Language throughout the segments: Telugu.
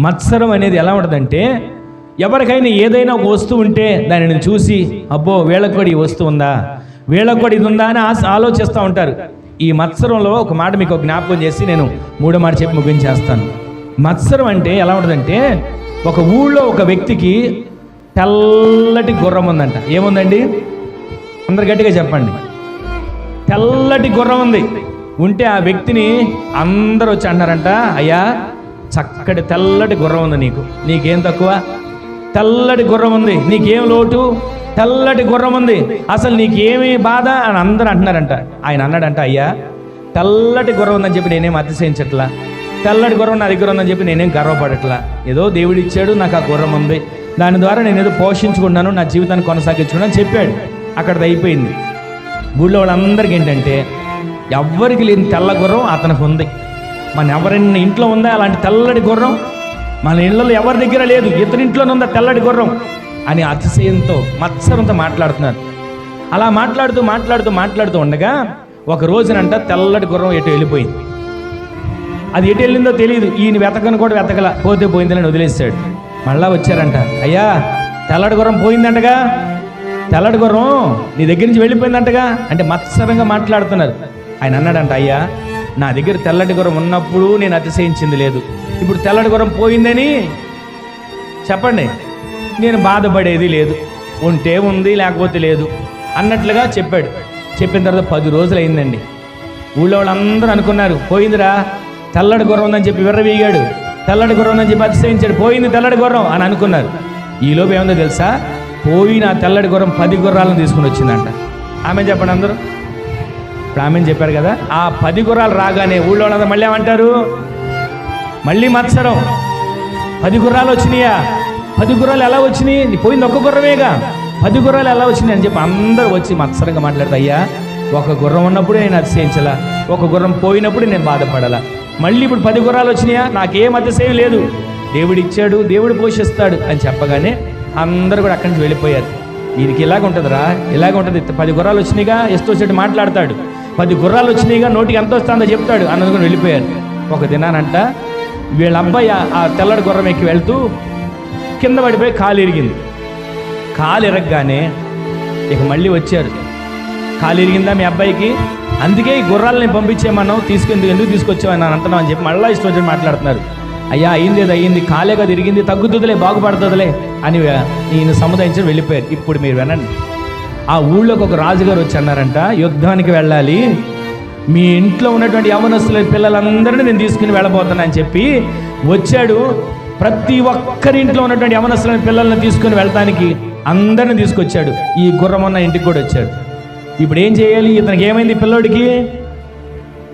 మత్సరం అనేది ఎలా ఉంటుందంటే ఎవరికైనా ఏదైనా ఒక వస్తువు ఉంటే దానిని చూసి అబ్బో వీళ్ళకి కూడా ఈ వస్తువు ఉందా? వీళ్ళకి కూడా ఇది ఉందా అని ఆశ ఆలోచిస్తూ ఉంటారు. ఈ మత్సరంలో ఒక మాట మీకు జ్ఞాపకం చేసి నేను మూడో మాట చెప్పి ముగించేస్తాను. మత్సరం అంటే ఎలా ఉంటుందంటే ఒక ఊళ్ళో ఒక వ్యక్తికి తెల్లటి గుర్రం ఉందంట. ఏముందండి? అందరు గట్టిగా చెప్పండి. తెల్లటి గుర్రం ఉంది. ఉంటే ఆ వ్యక్తిని అందరూ వచ్చి అన్నారంట అయ్యా చక్కటి తెల్లటి గుర్రం ఉంది నీకు. నీకేం తక్కువ? తెల్లటి గుర్రం ఉంది. నీకేం లోటు? తెల్లటి గుర్రం ఉంది. అసలు నీకేమి బాధ? అని అందరూ అంటున్నారంట. ఆయన అన్నాడంట అయ్యా తెల్లటి గుర్రం ఉందని చెప్పి నేనేం అతిశయించట్లా? తెల్లటి గుర్రం నా దగ్గర ఉందని చెప్పి నేనేం గర్వపడట్లా? ఏదో దేవుడు ఇచ్చాడు నాకు ఆ గుర్రం ఉంది. దాని ద్వారా నేను ఏదో పోషించుకున్నాను నా జీవితాన్ని కొనసాగించుకున్నాను చెప్పాడు. అక్కడది అయిపోయింది. ఊళ్ళో వాళ్ళందరికీ ఏంటంటే ఎవ్వరికి లేని తెల్ల గుర్రం అతనికి ఉంది. మన ఎవరైనా ఇంట్లో ఉందా? అలాంటి తెల్లడి గుర్రం? మన ఇళ్ళలో ఎవరి దగ్గర లేదు? ఇతని ఇంట్లోనే ఉందా తెల్లడి గుర్రం? అని అతిశయంతో మత్సరంతో మాట్లాడుతున్నారు. అలా మాట్లాడుతూ మాట్లాడుతూ మాట్లాడుతూ ఉండగా ఒక రోజునంట తెల్లటి గుర్రం ఎటు వెళ్ళిపోయింది. అది ఎటు వెళ్ళిందో తెలియదు ఈయన వెతకను కూడా వెతకల. పోతే పోయిందని వదిలేస్తాడు మళ్ళా వచ్చారంట. అయ్యా తెల్లటి గుర్రం పోయిందంటగా? తెల్లటి గుర్రం నీ దగ్గర నుంచి వెళ్ళిపోయిందంటగా? అంటే మత్సరంగా మాట్లాడుతున్నారు. ఆయన అన్నాడంట అయ్యా నా దగ్గర తెల్లటి గుర్రం ఉన్నప్పుడు నేను అతిశయించింది లేదు. ఇప్పుడు తెల్లటి గుర్రం పోయిందని చెప్పండి. నేను బాధపడేది లేదు. ఉంటే ఉంది లేకపోతే లేదు అన్నట్లుగా చెప్పాడు. చెప్పిన తర్వాత పది రోజులు అయిందండి ఊళ్ళో వాళ్ళందరూ అనుకున్నారు పోయిందిరా తెల్లడి గుర్రం ఉందని చెప్పి విర్రవీగాడు తెల్లడి గుర్రం ఉందని చెప్పి అతిశయించాడు. పోయింది తెల్లడి గుర్రం అని అనుకున్నారు. ఈలోపు ఏముందో తెలుసా? పోయిన తెల్లడి గుర్రం పది గుర్రాలను తీసుకుని వచ్చిందంట. ఆమె చెప్పండి అందరూ? బ్రాహ్మణ్ చెప్పారు కదా ఆ పది గుర్రాలు రాగానే ఊళ్ళో వాళ్ళందరూ మళ్ళీ ఏమంటారు? మళ్ళీ మత్సరం. పది గుర్రాలు వచ్చినాయా? పది గుర్రాలు ఎలా వచ్చినాయి? నీ పోయింది ఒక్క గుర్రమేగా. పది గుర్రాలు ఎలా వచ్చినాయి అని చెప్పి అందరూ వచ్చి మత్సరంగా మాట్లాడతా అయ్యా ఒక గుర్రం ఉన్నప్పుడు నేను అతిశయించలా ఒక గుర్రం పోయినప్పుడు నేను బాధపడాలా. మళ్ళీ ఇప్పుడు పది గుర్రాలు వచ్చినాయా? నాకేం అతిశయం లేదు. దేవుడు ఇచ్చాడు దేవుడు పోషిస్తాడు అని చెప్పగానే అందరూ కూడా అక్కడి నుంచి వెళ్ళిపోయారు. వీరికి ఇలాగ ఉంటుందిరా ఇలాగ ఉంటుంది పది గుర్రాలు వచ్చినాయిగా ఎస్తో చెట్టు మాట్లాడతాడు. పది గుర్రాలు వచ్చినాయిగా నోటికి ఎంత వస్తుందో చెప్తాడు. అన్నది వెళ్ళిపోయారు. ఒక దినానంట వీళ్ళ అబ్బాయి ఆ- తెల్లడి గుర్రం ఎక్కి వెళ్తూ కింద పడిపోయి కాలు ఇరిగింది. కాలు ఇరగగానే ఇక మళ్ళీ వచ్చారు కాలు ఇరిగిందా మీ అబ్బాయికి? అందుకే ఈ గుర్రాలని పంపించేమన్నాం తీసుకెందుకు ఎందుకు తీసుకొచ్చామని అని అని చెప్పి మళ్ళీ ఇష్టం వచ్చి మాట్లాడుతున్నారు. అయ్యా అయింది అది అయ్యింది కాలే కదా ఇరిగింది తగ్గుతుందిలే బాగుపడుతుందిలే అని ఈయన సముదాయించి వెళ్ళిపోయారు. ఇప్పుడు మీరు వినండి. ఆ ఊళ్ళోకి ఒక రాజుగారు వచ్చి అన్నారంట యుద్ధానికి వెళ్ళాలి. మీ ఇంట్లో ఉన్నటువంటి యవనస్తుల పిల్లలందరినీ నేను తీసుకుని వెళ్ళబోతానని అని చెప్పి వచ్చాడు. ప్రతి ఒక్కరి ఇంట్లో ఉన్నటువంటి యవనస్తుల పిల్లల్ని తీసుకుని వెళ్ళటానికి అందరిని తీసుకొచ్చాడు. ఈ గుర్రమన్న ఇంటికి కూడా వచ్చాడు. ఇప్పుడు ఏం చేయాలి? ఇతనికి ఏమైంది పిల్లోడికి?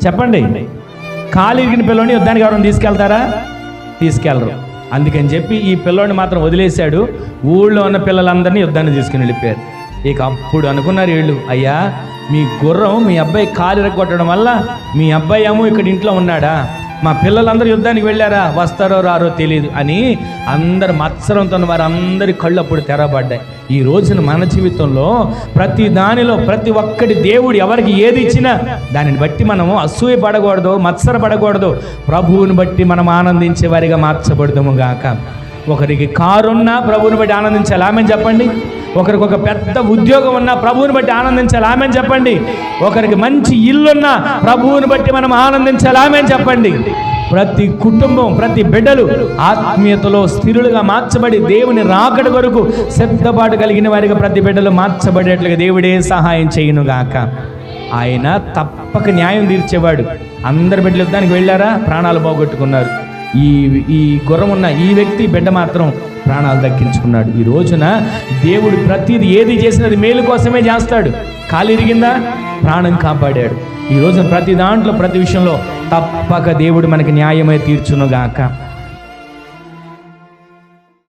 చెప్పండి. కాలు ఇరిగిన పిల్లోని యుద్ధానికి ఎవరైనా తీసుకెళ్తారా? తీసుకెళ్ళరు అందుకని చెప్పి ఈ పిల్లోడిని మాత్రం వదిలేశాడు. ఊళ్ళో ఉన్న పిల్లలందరినీ యుద్ధాన్ని తీసుకుని వెళ్ళిపోయారు. ఇక అప్పుడు అనుకున్నారు వీళ్ళు. అయ్యా మీ గుర్రం మీ అబ్బాయి కాలు ఇరగొట్టడం వల్ల మీ అబ్బాయి ఏమో ఇక్కడ ఇంట్లో ఉన్నాడా? మా పిల్లలందరూ యుద్ధానికి వెళ్ళారా? వస్తారో రారో తెలియదు అని అందరు మత్సరంతో ఉన్న వారు కళ్ళు అప్పుడు తెరబడ్డాయి. ఈ రోజున మన జీవితంలో ప్రతి దానిలో ప్రతి ఒక్కటి దేవుడు ఎవరికి ఏది ఇచ్చినా దానిని బట్టి మనము అసూయ పడకూడదు మత్సర పడకూడదు. ప్రభువుని బట్టి మనం ఆనందించే వారిగా మార్చబడదాము గాక. ఒకరికి కారున్నా ప్రభువుని బట్టి ఆనందించాలి. ఆమె చెప్పండి. ఒకరికి ఒక పెద్ద ఉద్యోగం ఉన్నా ప్రభువుని బట్టి ఆనందించాలి. ఆమె చెప్పండి. ఒకరికి మంచి ఇల్లున్నా ప్రభువుని బట్టి మనం ఆనందించాలి. ఆమె చెప్పండి. ప్రతి కుటుంబం ప్రతి బిడ్డలు ఆత్మీయతలో స్థిరులుగా మార్చబడి దేవుని రాకడ వరకు సిద్ధపాటు కలిగిన వారికి ప్రతి బిడ్డలు మార్చబడేట్లుగా దేవుడే సహాయం చేయునుగాక. ఆయన తప్పక న్యాయం తీర్చేవాడు. అందరి బిడ్డలు యుద్ధానికి వెళ్ళారా? ప్రాణాలు పోగొట్టుకున్నారు. ఈ ఈ గుర్రం ఉన్న ఈ వ్యక్తి బిడ్డ మాత్రం ప్రాణాలు దక్కించుకున్నాడు. ఈ రోజున దేవుడు ప్రతిది ఏది చేసినది మేలు కోసమే చేస్తాడు. కాలు ఇరిగిందా? ప్రాణం కాపాడాడు. ఈ రోజున ప్రతి దాంట్లో ప్రతి విషయంలో తప్పక దేవుడు మనకి న్యాయమై తీర్చునుగాక.